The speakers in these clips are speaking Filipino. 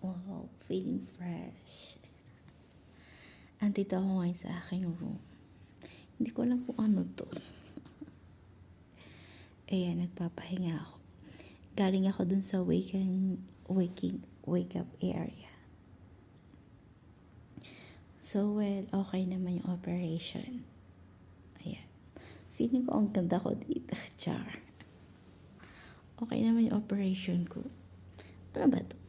Wow, feeling fresh. Andito ako ngayon sa aking room. Hindi ko alam kung ano to. Ayan, nagpapahinga ako. Galing ako dun sa waking, waking, wake up area. So, well, okay naman yung operation. Ayan. Feeling ko ang ganda ko dito. Char. Okay naman yung operation ko. Ano ba to?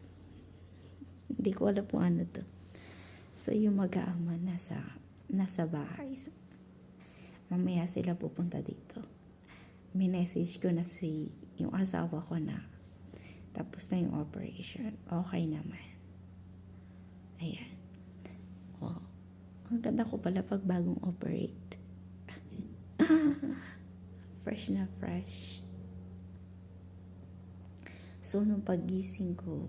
Hindi ko alam kung ano to. So, yung mag-aama nasa, nasa bahay. So, mamaya sila pupunta dito. Minessage ko na si yung asawa ko na tapos na yung operation. Okay naman. Ayan. Oh. Ang ganda ko pala pag bagong operate. fresh na fresh. So, nung pagising ko,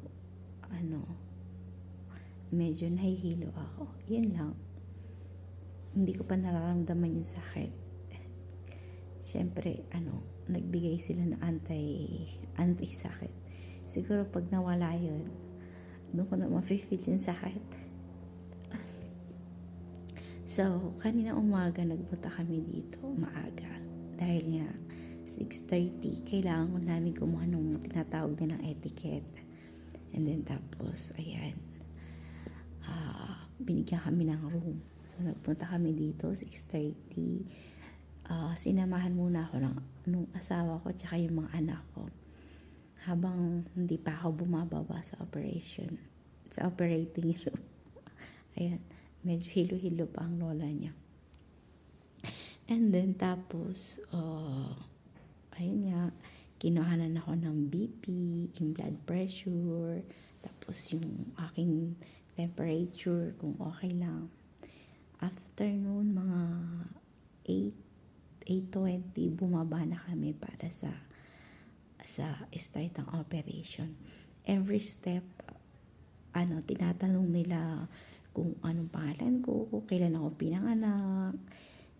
ano, medyo nahihilo ako. Yan lang. Hindi ko pa nararamdaman yung sakit. Siyempre, ano, nagbigay sila ng anti, anti-sakit. Siguro pag nawala yun, doon ko na ma-feel yung sakit. So, kanina umaga nagpunta kami dito, maaga. Dahil nga, 6.30, kailangan ko namin kumuha ng tinatawag din ng etiquette. And then tapos, ayan, binigyan kami ng room. So, nagpunta kami dito, 6.30. Ah, sinamahan muna ako ng nung asawa ko tsaka yung mga anak ko. Habang hindi pa ako bumababa sa operation, sa operating room. Ayan, medyo hilo-hilo pa ang lola niya. And then, tapos, uh, ayun nga, kinuhanan ako ng BP, yung blood pressure, tapos yung aking temperature, kung okay lang. After noon, mga 8, 8.20, bumaba na kami para sa sa start ng operation. Every step, ano, tinatanong nila kung anong pangalan ko, kung kailan ako pinanganak,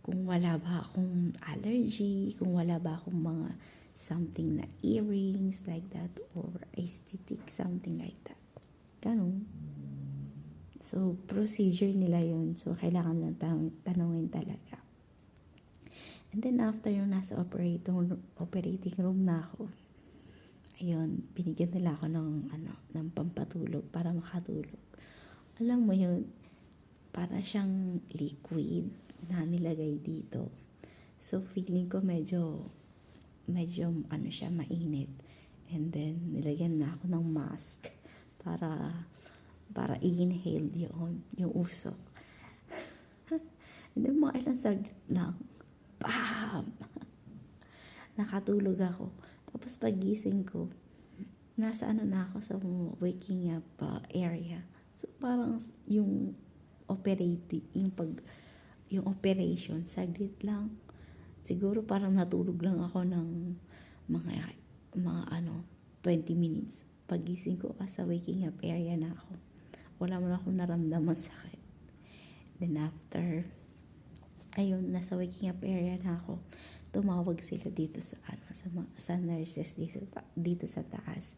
kung wala ba akong allergy, kung wala ba akong mga something na earrings like that or aesthetic, something like that. Ganun. So, procedure nila yun. So, kailangan lang tanong, tanongin talaga. And then, after yung nasa operating, operating room na ako, ayun, binigyan nila ako ng, ano, ng pampatulog para makatulog. Alam mo yun, para siyang liquid na nilagay dito. So, feeling ko medyo, medyo, ano siya, mainit. And then, nilagyan na ako ng mask para, para i-inhale yun, yung usok. And then, mga ilang saglit lang, bam! Nakatulog ako. Tapos pagising ko, nasa ano na ako sa waking up uh, area. So, parang yung operating, yung pag, yung operation, saglit lang. Siguro parang natulog lang ako ng mga, mga ano, 20 minutes. Pagising ko, ah, sa waking up area na ako. Wala mo na akong naramdaman sakit. Then after, ayun, nasa waking up area na ako. Tumawag sila dito sa, ano, sa, sa nurses dito, dito sa taas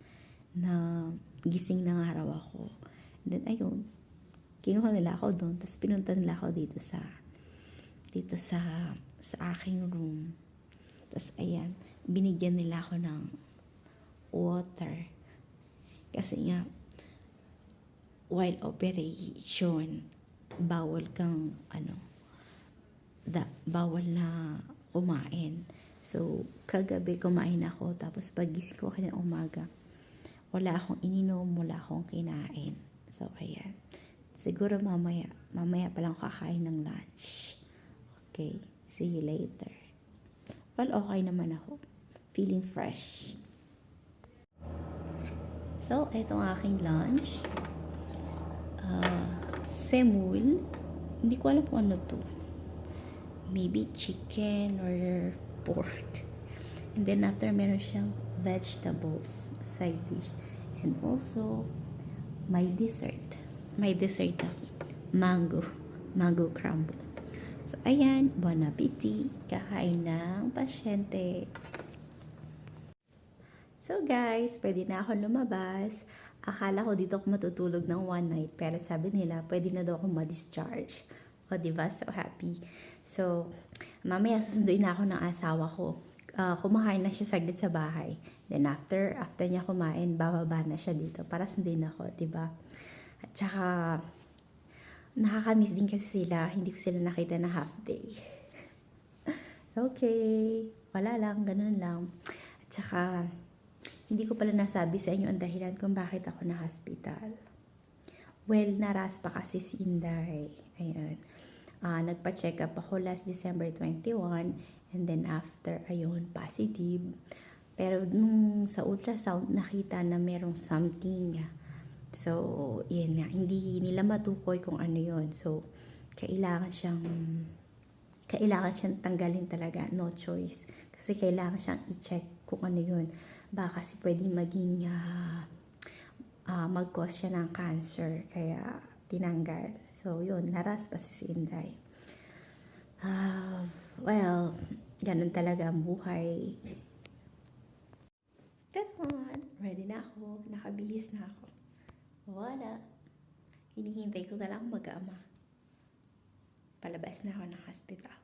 na gising na nga raw ako. And then, ayun, kinuha nila ako doon, tapos pinunta nila ako dito sa, dito sa, sa aking room. Tapos, ayan, binigyan nila ako ng water. Kasi nga, while operation, bawal kang, ano, da, bawal na kumain. So, kagabi kumain ako, tapos pagising ko kanina umaga, wala akong ininom, wala akong kinain. So, ayan. Siguro mamaya, mamaya pa lang kakain ng lunch. Okay, see you later. Well, okay naman ako. Feeling fresh. So, ito ang aking lunch. Uh, semul. Hindi ko alam kung ano to. Maybe chicken or pork. And then after, meron siyang vegetables, side dish. And also, my dessert. My dessert na mango. Mango crumble. So, ayan. Bon appetit. Kakain ng pasyente. So guys, pwede na ako lumabas Akala ko dito ako matutulog ng one night, pero sabi nila, pwede na daw ako ma-discharge. O, di ba? So happy. So, mamaya susunduin na ako ng asawa ko. Ah, kumakain na siya saglit sa bahay. Then after, after niya kumain, bababa na siya dito para sundin ako, di ba? At saka, nakakamiss din kasi sila. Hindi ko sila nakita na half day. okay. Wala lang, ganun lang. At saka, hindi ko pala nasabi sa inyo ang dahilan kung bakit ako na hospital. Well, naras pa kasi si Inday. Ayan. Ah, nagpa-check up ako last December 21 and then after, ayun, positive. Pero nung sa ultrasound, nakita na merong something. So, yun nga, hindi nila matukoy kung ano yon So, kailangan siyang kailangan siyang tanggalin talaga, no choice. Kasi kailangan siyang i-check kung ano yun. Baka kasi pwedeng maging ah, ah, mag-cause siya ng cancer. Kaya tinanggal. So, yun, naras pa si Sinday. Ah, well, ganun talaga ang buhay. Ganon. Ready na ako. Nakabihis na ako. Wala. Hinihintay ko na lang mag-ama. Palabas na ako ng hospital.